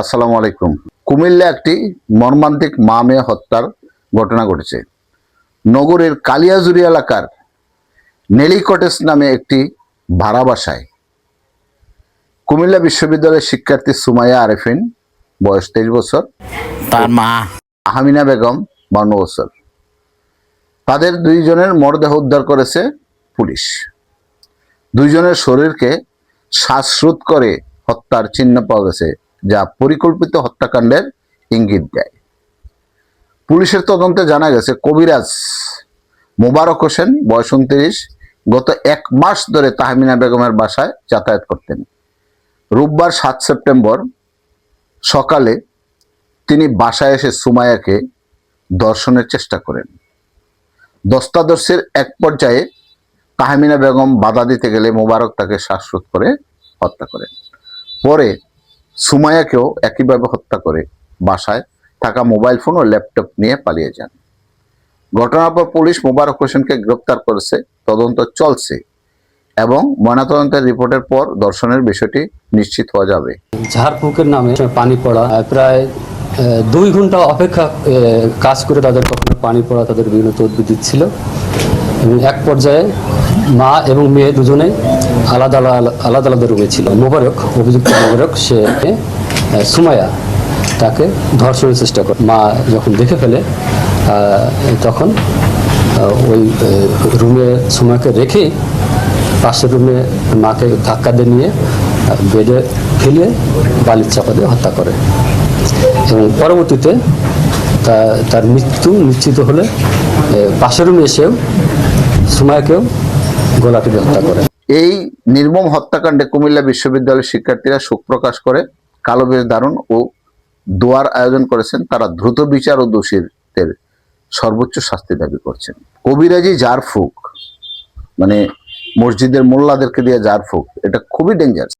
আসসালামু আলাইকুম। কুমিল্লা একটি মর্মান্তিক মা মেয়ে হত্যার ঘটনা ঘটেছে। নগরের কালিয়াজুরি এলাকার নেলি কটেজ নামে একটি ভাড়া বাসায়। কুমিল্লা বিশ্ববিদ্যালয়ের শিক্ষার্থী সুমাইয়া আরেফিন বয়স তেইশ বছর। তার মা। আহামিনা বেগম বান্ন বছর। তাদের দুইজনের মরদেহ উদ্ধার করেছে পুলিশ। দুইজনের শরীরকে শ্বাসরোধ করে হত্যার চিহ্ন পাওয়া গেছে যা পরিকল্পিত হত্যাকাণ্ডের ইঙ্গিত দেয়। পুলিশের তদন্তে জানা গেছে, কবিরাজ মোবারক হোসেন, বয়স উনত্রিশ, গত এক মাস ধরে তাহমিনা বেগমের বাসায় যাতায়াত করতেন। রোববার সাত সেপ্টেম্বর সকালে তিনি বাসায় এসে সুমায়াকে দর্শনের চেষ্টা করেন। দস্তাদর্শের এক পর্যায়ে তাহমিনা বেগম বাধা দিতে গেলে মোবারক তাকে শ্বাসরোধ করে হত্যা করেন। পরে সুমায়াকেও একইভাবে হত্যা করে বাসায় থাকা মোবাইল ফোন ও ল্যাপটপ নিয়ে পালিয়ে যান। ঘটনার পর পুলিশ মোবারক হোসেনকে গ্রেপ্তার করেছে, তদন্ত চলছে এবং ময়নাতদন্তের রিপোর্টের পর দর্শনের বিষয়টি নিশ্চিত হওয়া যাবে। ঝাড়ফুঁকের নামে পানি পড়া প্রায় দুই ঘণ্টা অপেক্ষা কাজ করে তাদের কখনো পানি পড়া তাদের বিভিন্ন তদবির দিচ্ছিল। এক পর্যায়ে মা এবং মেয়ে দুজনেই আলাদা আলাদা আলাদা রুমে ছিল। মোবারক, অভিযুক্ত মোবারক, সে সুমায়া তাকে ধর্ষণের চেষ্টা করে। মা যখন দেখে ফেলে তখন ওই রুমে সুমাকে রেখে পাশের রুমে মাকে ধাক্কা দিয়ে নিয়ে, বেডে ফেলে বালির চাপা দিয়ে হত্যা করে। এবং পরবর্তীতে তার মৃত্যু নিশ্চিত হলে পাশের রুমে এসেও সুমায়াকেও গলা হত্যা করে। এই নির্মম হত্যাকাণ্ডে কুমিল্লা বিশ্ববিদ্যালয়ের শিক্ষার্থীরা শোক প্রকাশ করে, কালো বেশ দারুণ ও দোয়ার আয়োজন করেছেন তারা দ্রুত বিচার ও দোষীদের সর্বোচ্চ শাস্তি দাবি করছেন। কবিরাজি জারফুক মানে মসজিদের মোল্লাদেরকে দিয়ে জারফুক, এটা খুবই ডেঞ্জার